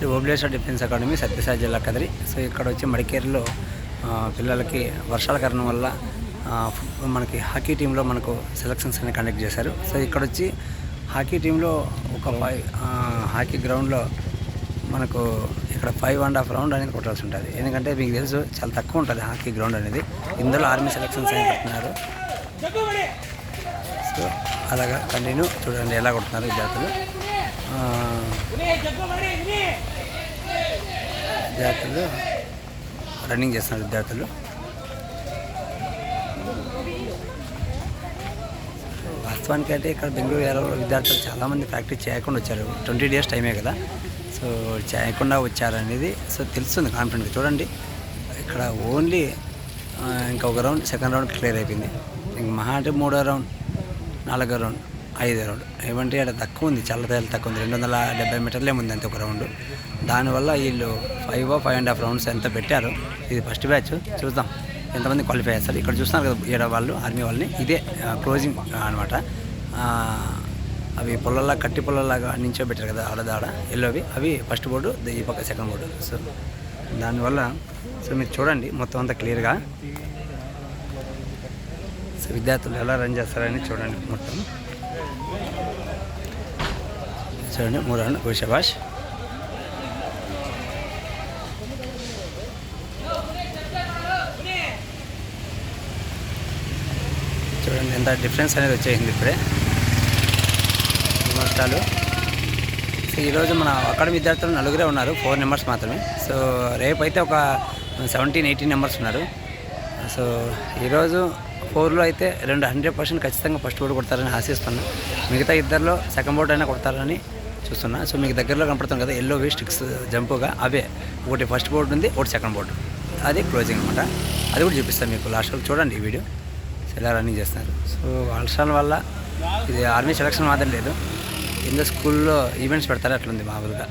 Shri Obleshwara defence academy Sathya Sai జిల్లా Kadiri. So ఇక్కడ వచ్చి మడికేరిలో పిల్లలకి వర్షాల కారణం వల్ల మనకి హాకీ టీంలో మనకు సెలక్షన్స్ అనేవి కండక్ట్ చేశారు. సో ఇక్కడ వచ్చి హాకీ టీంలో ఒక ఫైవ్ హాకీ గ్రౌండ్లో మనకు ఇక్కడ ఫైవ్ అండ్ హాఫ్ రౌండ్ అనేది కొట్టాల్సి ఉంటుంది. ఎందుకంటే మీకు తెలుసు చాలా తక్కువ ఉంటుంది హాకీ గ్రౌండ్ అనేది. ఇందులో ఆర్మీ సెలక్షన్స్ అనేవి పెడుతున్నారు. సో అలాగా కంటిన్యూ చూడండి ఎలా కొడుతున్నారు విద్యార్థులు. విద్యార్థులు రన్నింగ్ చేస్తున్నారు విద్యార్థులు వాస్తవానికి అయితే ఇక్కడ బెంగళూరు ఏరియాలో విద్యార్థులు చాలామంది ప్రాక్టీస్ చేయకుండా వచ్చారు. ట్వంటీ డేస్ టైమే కదా. సో చేయకుండా వచ్చారనేది సో తెలుస్తుంది కాన్ఫిడెంట్గా చూడండి ఇక్కడ ఓన్లీ ఇంకొక రౌండ్ సెకండ్ రౌండ్ క్లియర్ అయిపోయింది. ఇంక మహా అంటే మూడో రౌండ్ నాలుగో రౌండ్ ఐదు రౌండ్ ఏమంటే అక్కడ తక్కువ ఉంది చాలా తక్కువ ఉంది. రెండు వందల డెబ్బై మీటర్లే ఉంది అంతే ఒక రౌండ్. దానివల్ల వీళ్ళు five five and half rounds ఎంత పెట్టారు ఇది ఫస్ట్ బ్యాచ్. చూద్దాం. ఎంతమంది క్వాలిఫై చేస్తారు ఇక్కడ చూస్తున్నారు కదా ఈడ వాళ్ళు ఆర్మీ వాళ్ళని. ఇదే క్లోజింగ్ అనమాట అవి పొలల్లా కట్టి పొలల్లాగా నించోబెట్టారు కదా ఆడదాడ ఎల్లోవి. అవి ఫస్ట్ బోర్డు ఈ పక్క సెకండ్ బోర్డు. సో దానివల్ల సో మీరు చూడండి మొత్తం అంతా క్లియర్గా. సో విద్యార్థులు ఎలా రన్ చేస్తారని చూడండి మొత్తం. చూడండి మూడు రౌండ్ శబాష్ చూడండి ఎంత డిఫరెన్స్ అనేది వచ్చేసింది ఇప్పుడే నమస్కారాలు సో ఈరోజు మన అకాడమీ విద్యార్థులు నలుగురే ఉన్నారు ఫోర్ నెంబర్స్ మాత్రమే సో రేపు అయితే ఒక సెవెంటీన్ ఎయిటీన్ నెంబర్స్ ఉన్నారు సో ఈరోజు ఫోర్లో అయితే రెండు హండ్రెడ్ పర్సెంట్ ఖచ్చితంగా ఫస్ట్ బోర్డు కొడతారని ఆశిస్తున్నాను మిగతా ఇద్దరిలో సెకండ్ బోర్డు అయినా కొడతారని చూస్తున్నా. సో మీకు దగ్గరలో కనపడుతుంది కదా ఎల్లో స్టిక్స్ జంపుగా అవే ఒకటి ఫస్ట్ బోర్డు ఉంది ఒకటి సెకండ్ బోర్డు అది క్లోజింగ్ అనమాట అది కూడా చూపిస్తాను మీకు లాస్ట్ వరకు చూడండి ఈ వీడియో ఇలా రన్నింగ్ చేస్తున్నారు. సో వర్షాల వల్ల ఇది ఆర్మీ సెలక్షన్ మాత్రం లేదు. కింద స్కూల్లో ఈవెంట్స్ పెడతారు అట్లుంది మామూలుగా.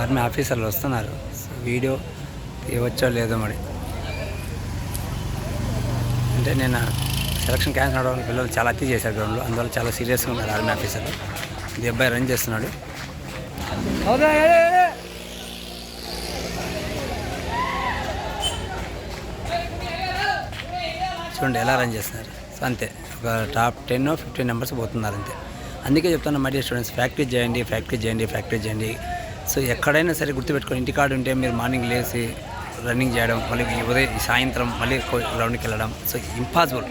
ఆర్మీ ఆఫీసర్లు వస్తున్నారు. వీడియో తీయవచ్చో లేదో మరి. అంటే నేను సెలక్షన్ క్యాన్సిల్ అవడం వల్ల పిల్లలు చాలా అతి చేశారు గ్రౌండ్లో. అందువల్ల చాలా సీరియస్గా ఉన్నారు ఆర్మీ ఆఫీసర్లు ఇది అబ్బాయి రన్ చేస్తున్నాడు. చూడండి ఎలా రన్ చేస్తున్నారు. సో అంతే ఒక టాప్ టెన్ ఫిఫ్టీన్ నెంబర్స్ పోతున్నారు అంతే. అందుకే చెప్తాను మరి స్టూడెంట్స్ ప్రాక్టీస్ చేయండి ప్రాక్టీస్ చేయండి ప్రాక్టీస్ చేయండి. సో ఎక్కడైనా సరే గుర్తుపెట్టుకొని ఇంటికాడ ఉంటే మీరు మార్నింగ్ లేచి రన్నింగ్ చేయడం మళ్ళీ ఈ ఉదయం ఈ సాయంత్రం మళ్ళీ గ్రౌండ్కి వెళ్ళడం. సో ఇంపాసిబుల్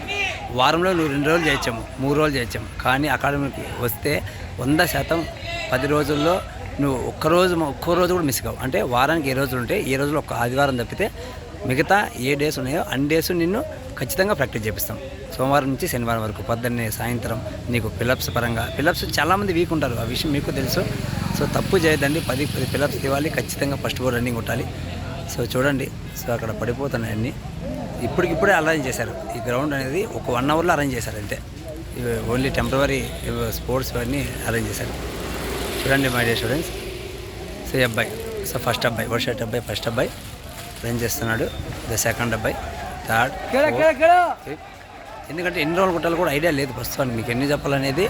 వారంలో నువ్వు రెండు రోజులు చేయొచ్చాము మూడు రోజులు చేయొచ్చాము కానీ అకాడమీకి వస్తే వంద శాతం పది రోజుల్లో నువ్వు ఒక్కరోజు ఒక్క రోజు కూడా మిస్ కావు. అంటే వారానికి ఏ రోజులు ఉంటే ఏ రోజులు ఒక ఆదివారం తప్పితే మిగతా ఏ డేస్ ఉన్నాయో అన్ని డేస్ నిన్ను ఖచ్చితంగా ప్రాక్టీస్ చేపిస్తాం. సోమవారం నుంచి శనివారం వరకు పొద్దున్నే సాయంత్రం నీకు పిలప్స్ పరంగా పిలప్స్ చాలామంది వీక్ ఉంటారు. ఆ విషయం మీకు తెలుసు. సో తప్పు చేయదండి పది పది పిలప్స్ ఇవ్వాలి ఖచ్చితంగా ఫస్ట్ బోర్ రన్నింగ్ కొట్టాలి. సో చూడండి సో అక్కడ పడిపోతున్నాయి అన్నీ. ఇప్పటికిప్పుడే అరేంజ్ చేశారు. ఈ గ్రౌండ్ అనేది ఒక వన్ అవర్లో అరేంజ్ చేశారు అంతే. ఇవి ఓన్లీ టెంపరీ స్పోర్ట్స్ అన్నీ అరేంజ్ చేశారు. చూడండి మై డియర్ స్టూడెంట్స్ సో ఈ అబ్బాయి సో ఫస్ట్ అబ్బాయి వర్షట్ అబ్బాయి? ఫస్ట్ అబ్బాయి. రన్ చేస్తున్నాడు. ద సెకండ్ అబ్బాయి. థర్డ్ ఎందుకంటే ఎన్ని రోజులు కొట్టాలో కూడా ఐడియా లేదు ప్రస్తుతానికి. మీకు ఎన్ని చెప్పాలనేది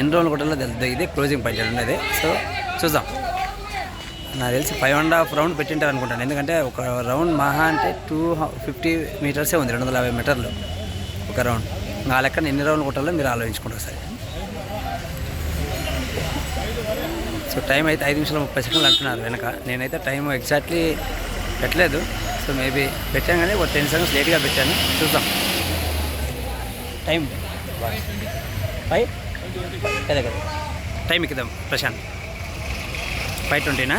ఎన్ని రోజులు కొట్టాలో తెలుస్తుంది ఇదే క్లోజింగ్ పాయింట్ ఉన్నది. సో చూద్దాం. నాకు తెలిసి ఫైవ్ అండ్ హాఫ్ రౌండ్ పెట్టింటారు అనుకుంటాను. ఎందుకంటే ఒక రౌండ్ మహా అంటే టూ ఫిఫ్టీ మీటర్సే ఉంది రెండు వందల యాభై మీటర్లు ఒక రౌండ్ నా లెక్కన ఎన్ని రౌండ్లు కొట్టాలో మీరు ఆలోచించుకుంటారు సరే సో టైం అయితే ఐదు నిమిషాలు ముప్పై సెకండ్లు అంటున్నారు వెనక. నేనైతే టైం ఎగ్జాక్ట్లీ పెట్టలేదు. సో మేబీ పెట్టాను కానీ ఒక టెన్ సెకండ్స్ లేట్గా పెట్టాను. చూద్దాం. టైం ఫైవ్ అదే కదా టైం ఇద్దాం ప్రశాంత్. ఫైవ్ ట్వంటీనా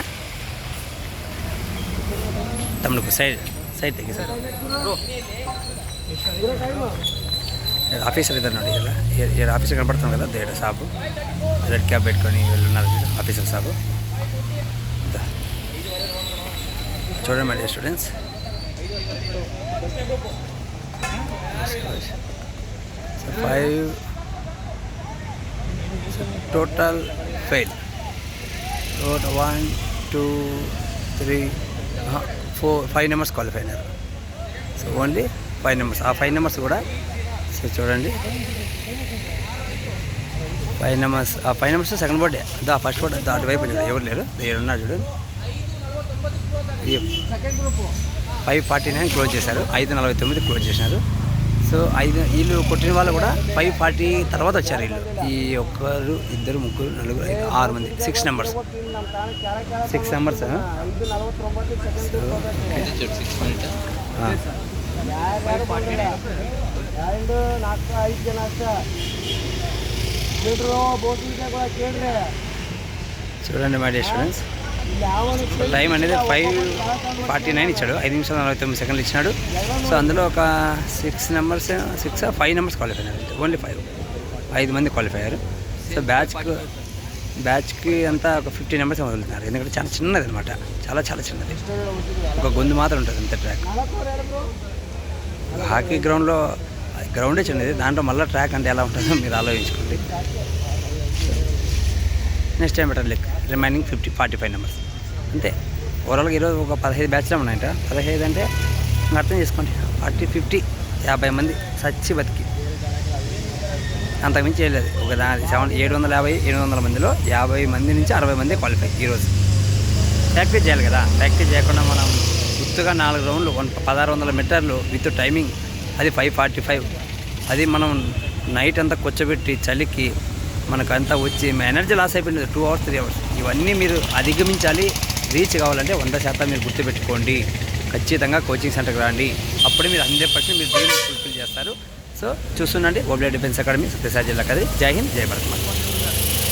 తమ్ముడు సైడ్ సైడ్ తెగి సార్ ఆఫీసర్ ఇద్దరు ఉన్నాడు ఇలా ఇక్కడ ఆఫీసర్ కనపడుతుంది కదా దేడ షాపు రెడ్ క్యాబ్ పెట్టుకొని వెళ్ళున్నారు వీళ్ళు, ఆఫీసర్ షాపు దా. చూడండి మరి students five total fail total one two three four five numbers qualify అయినారు. సో ఓన్లీ ఫైవ్ నెంబర్స్ ఆ ఫైవ్ నెంబర్స్ కూడా సో చూడండి. ఫైవ్ నెంబర్స్ ఆ ఫైవ్ నెంబర్స్ సెకండ్ బర్త్డే దా ఫస్ట్ బర్త్డే దాటి అటువైపు ఎవరు లేరు? దగ్గర ఉన్నారు చూడు. ఫైవ్ ఫార్టీ నైన్ క్లోజ్ చేశారు. ఐదు నలభై తొమ్మిది క్లోజ్ చేసినారు. సో ఐదు వీళ్ళు కొట్టిన వాళ్ళు కూడా ఫైవ్ ఫార్టీ తర్వాత వచ్చారు వీళ్ళు. ఈ ఒక్కరు ఇద్దరు ముగ్గురు నలుగురు ఐదు ఆరు మంది సిక్స్ నెంబర్స్ సిక్స్ నెంబర్స్ చూడండి మై డియర్ స్టూడెంట్స్ టైం అనేది ఫైవ్ ఫార్టీ నైన్ ఇచ్చాడు. ఐదు నిమిషాల నలభై తొమ్మిది సెకండ్లు ఇచ్చినాడు. సో అందులో ఒక six numbers six five numbers qualify అయ్యారు ఓన్లీ ఫైవ్. ఐదు మంది క్వాలిఫై అయ్యారు. సో బ్యాచ్కి బ్యాచ్కి అంతా ఒక ఫిఫ్టీ నెంబర్స్ వదులుతున్నారు. ఎందుకంటే చాలా చిన్నది అనమాట చాలా చాలా చిన్నది. ఒక గొంతు మాత్రం ఉంటుంది అంత ట్రాక్. హాకీ గ్రౌండ్లో గ్రౌండే చిన్నది. దాంట్లో మళ్ళీ ట్రాక్ అంటే ఎలా ఉంటుందో మీరు ఆలోచించుకోండి. నెక్స్ట్ టైం బెటర్ లెక్క? Remaining fifty forty five numbers అంతే. ఓవరాల్గా ఈరోజు ఒక పదహైదు బ్యాచ్లు ఉన్నాయంట. పదహైదు అంటే అర్థం చేసుకోండి. ఫార్టీ ఫిఫ్టీ యాభై మంది సచ్చి బతికి. అంతకుమించి చేయలేదు ఒక దాని సెవెన్ ఏడు వందల యాభై ఎనిమిది వందల మందిలో యాభై మంది నుంచి అరవై మంది క్వాలిఫై ఈరోజు. ప్రాక్టీస్ చేయాలి కదా. ప్రాక్టీస్ చేయకుండా మనం గుర్తుగా నాలుగు రౌండ్లు వన్ పదహారు వందల మీటర్లు విత్ టైమింగ్ అది ఫైవ్ ఫార్టీ ఫైవ్ అది మనం నైట్ అంతా కూర్చోబెట్టి చలికి మనకంతా వచ్చి ఎనర్జీ లాస్ అయిపోయింది. టూ అవర్స్ త్రీ అవర్స్ ఇవన్నీ మీరు అధిగమించాలి. రీచ్ కావాలంటే వంద శాతం మీరు గుర్తుపెట్టుకోండి. ఖచ్చితంగా కోచింగ్ సెంటర్కి రండి. అప్పుడే మీరు హండ్రెడ్ పర్సెంట్ మీరు డ్రీమ్ ఫుల్ఫిల్ చేస్తారు. సో చూస్తుండండి. ఓబ్లే డిఫెన్స్ అకాడమీ సత్యసాయి జిల్లా కది జై హింద్ జై భారత్